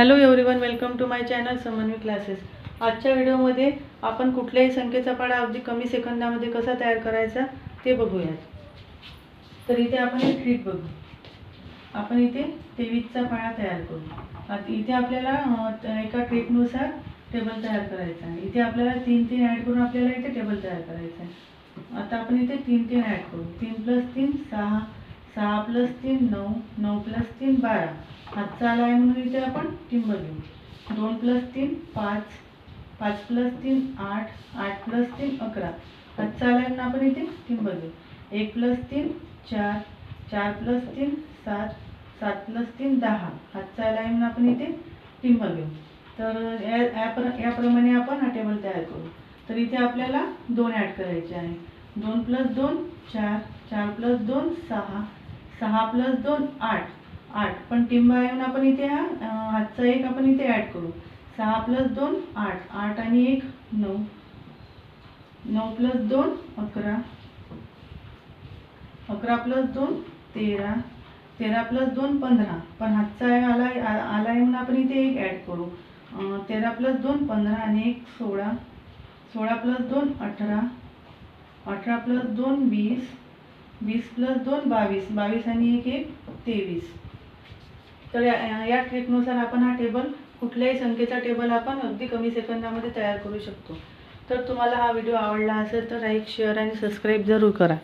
Hello everyone welcome to my channel Samanvi classes आजच्या व्हिडिओमध्ये आपण कुठल्याही संख्येचा पाडा अगदी कमी सेकंदामध्ये कसा तयार करायचा ते बघूयात. तर इथे आपण एक ट्रीट बघू. आपण इथे तेवीसचा पाडा तयार करू. आता इथे आपल्याला एका ट्रीटनुसार टेबल तयार करायचा आहे. इथे आपल्याला तीन तीन ॲड करून आपल्याला इथे टेबल तयार करायचं आहे. आता आपण इथे तीन तीन ॲड करू. तीन प्लस तीन सहा सहा प्लस तीन नऊ. नऊ प्लस तीन बारा. हातचा आला आहे म्हणून इथे आपण टिंब घेऊ. दोन प्लस तीन पाच. पाच प्लस तीन आठ. आठ प्लस तीन अकरा. हातचा आला आहे म्हणून आपण इथे टिंब घेऊ. एक प्लस तीन चार. चार प्लस तीन सात. सात प्लस तीन दहा. हातचा आला आहे म्हणून आपण इथे टिंब घेऊ. तर या याप्र- याप्रमाणे आपण हा टेबल तयार करू. तर इथे आपल्याला दोन ॲड करायचे आहे. दोन प्लस दोन चार. चार प्लस दोन सहा. सहा प्लस दोन आठ. आठ. पण टिंबा येऊन आपण इथे हा हातचा एक आपण इथे ॲड करू. सहा प्लस दोन आठ. आठ आणि एक नऊ. नऊ प्लस दोन अकरा. अकरा प्लस दोन तेरा. तेरा प्लस दोन पंधरा. पण हातचा एक आला आ- आला येऊन म्हणून आपण इथे एक ॲड करू. तेरा प्लस दोन पंधरा आणि एक सोळा. सोळा प्लस दोन अठरा. अठरा प्लस दोन वीस. वीस प्लस दोन बावीस बावीस आणि एक एक तेवीस. तर या या ट्रिकनुसार आपण हा टेबल कुठल्याही संख्येचा टेबल आपण अगदी कमी सेकंदामध्ये तयार करू शकतो. तर तुम्हाला हा व्हिडिओ आवडला असेल तर लाईक शेअर आणि सबस्क्राईब जरूर करा.